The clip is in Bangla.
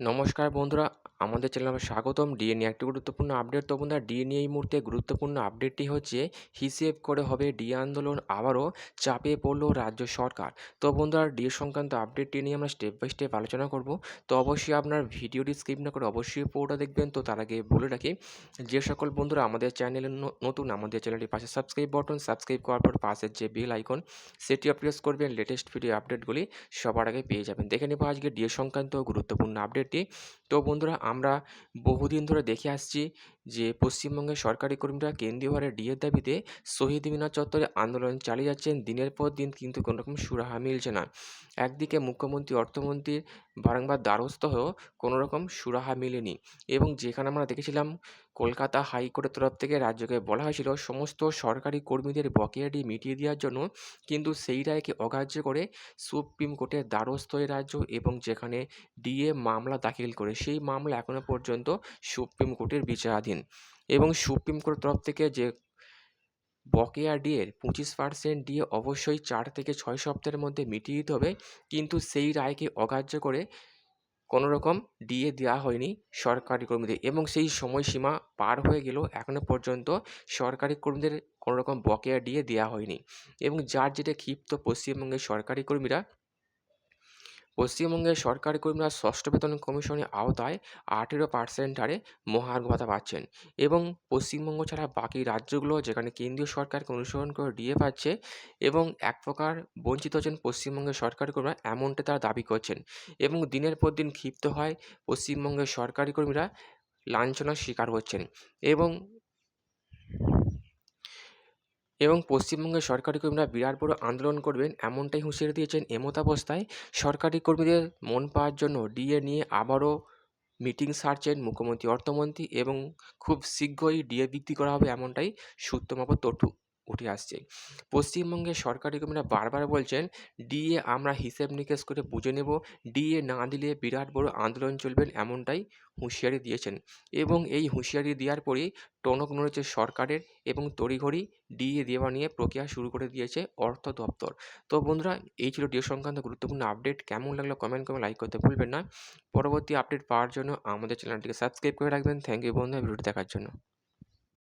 নমস্কার বন্ধুরা আমাদের চ্যানেলে স্বাগতম। ডিএ নিয়ে একটি গুরুত্বপূর্ণ আপডেট তো বন্ধুরা ডিএ নিয়ে এই মুহূর্তে গুরুত্বপূর্ণ আপডেটটি হচ্ছে, হিসেব করে হবে ডিএ আন্দোলন আবারও চাপে পড়ল রাজ্য সরকার। তো বন্ধুরা ডিএ সংক্রান্ত আপডেটটি নিয়ে আমরা স্টেপ বাই স্টেপ আলোচনা করব। তো অবশ্যই আপনার ভিডিওটি স্কিপ না করে অবশ্যই পুরোটা দেখবেন। তো তার আগে বলে রাখি, যে সকল বন্ধুরা আমাদের চ্যানেলে নতুন, আমাদের চ্যানেলটির পাশে সাবস্ক্রাইব বটন সাবস্ক্রাইব করার পর পাশের যে বেল আইকন সেটি প্রেস করবেন। লেটেস্ট ভিডিও আপডেটগুলি সবার আগে পেয়ে যাবেন। দেখে নেব আজকে ডিএ সংক্রান্ত গুরুত্বপূর্ণ আপডেটটি তো বন্ধুরা আমরা বহুদিন ধরে দেখে আসছি যে পশ্চিমবঙ্গের সরকারি কর্মীরা কেন্দ্রীয় হারে ডিএর দাবিতে শহীদ মিনার চত্বরে আন্দোলন চালিয়ে যাচ্ছেন, দিনের পর দিন কিন্তু কোনো রকম সুরাহা মিলছে না। একদিকে মুখ্যমন্ত্রী অর্থমন্ত্রীর বারংবার দ্বারস্থ হয়েও কোনো রকম সুরাহা মেলেনি এবং যেখানে আমরা দেখেছিলাম কলকাতা হাইকোর্টের তরফ থেকে রাজ্যকে বলা হয়েছিল, সমস্ত সরকারি কর্মীদের বকেয়াটি মিটিয়ে দেওয়ার জন্য কিন্তু সেই রায়কে অগ্রাহ্য করে সুপ্রিম কোর্টের দ্বারস্থ হয়ে রাজ্য এবং যেখানে ডিএ মামলা দাখিল করে, সেই মামলা এখনও পর্যন্ত সুপ্রিম কোর্টের বিচারাধীন। এবং সুপ্রিম কোর্টের তরফ থেকে যে বকেয়া ডিএর পঁচিশ পার্সেন্ট ডিএ অবশ্যই চার থেকে ছয় সপ্তাহের মধ্যে মিটিয়ে দিতে হবে। কিন্তু সেই রায়কে অগ্রাহ্য করে কোনো রকম ডিএ দেওয়া হয়নি সরকারি কর্মীদের এবং সেই সময়সীমা পার হয়ে গেলেও এখনও পর্যন্ত সরকারি কর্মীদের কোনো রকম বকেয়া ডিএ দেওয়া হয়নি। এবং যার যেটা ক্ষিপ্ত পশ্চিমবঙ্গের সরকারি কর্মীরা পশ্চিমবঙ্গের সরকারি কর্মীরা ষষ্ঠ বেতন কমিশনের আওতায় আঠেরো পার্সেন্ট হারে মহার্ঘ ভাতা পাচ্ছেন এবং পশ্চিমবঙ্গ ছাড়া বাকি রাজ্যগুলো যেখানে কেন্দ্রীয় সরকারকে অনুসরণ করে ডিএ পাচ্ছে এবং এক প্রকার বঞ্চিত হচ্ছেন পশ্চিমবঙ্গের সরকারি কর্মীরা এমনটা তারা দাবি করছেন এবং দিনের পর দিন ক্ষিপ্ত হয় পশ্চিমবঙ্গের সরকারি কর্মীরা লাঞ্ছনার শিকার হচ্ছেন এবং এবং পশ্চিমবঙ্গের সরকারি কর্মীরা বিরাট বড় আন্দোলন করবেন এমনটাই হুঁশিয়ারি দিয়েছেন এমতাবস্থায় সরকারি কর্মীদের মন পাওয়ার জন্য ডিএ নিয়ে আবারও মিটিং সারছেন মুখ্যমন্ত্রী, অর্থমন্ত্রী এবং খুব শীঘ্রই ডিএ বৃদ্ধি করা হবে এমনটাই সূত্রমাপ তথ্য। উঠে আসছে। পশ্চিমবঙ্গের সরকারি কর্মীরা বারবার বলছেন, ডিএ আমরা হিসেব নিকেশ করে বুঝে নেব। ডিএ না দিলে বিরাট বড় আন্দোলন চলবেন এমনটাই হুঁশিয়ারি দিয়েছেন। এবং এই হুঁশিয়ারি দেওয়ার পরেই টনক নড়েছে সরকারের এবং তড়িঘড়ি ডিএ দেওয়া নিয়ে প্রক্রিয়া শুরু করে দিয়েছে অর্থ দপ্তর। তো বন্ধুরা, এই ছিল ডিএ সংক্রান্ত গুরুত্বপূর্ণ আপডেট। কেমন লাগল কমেন্ট করে লাইক করতে ভুলবেন না। পরবর্তী আপডেট পাওয়ার জন্য আমাদের চ্যানেলটিকে সাবস্ক্রাইব করে রাখবেন। থ্যাংক ইউ বন্ধুরা, ভিডিওটি দেখার জন্য।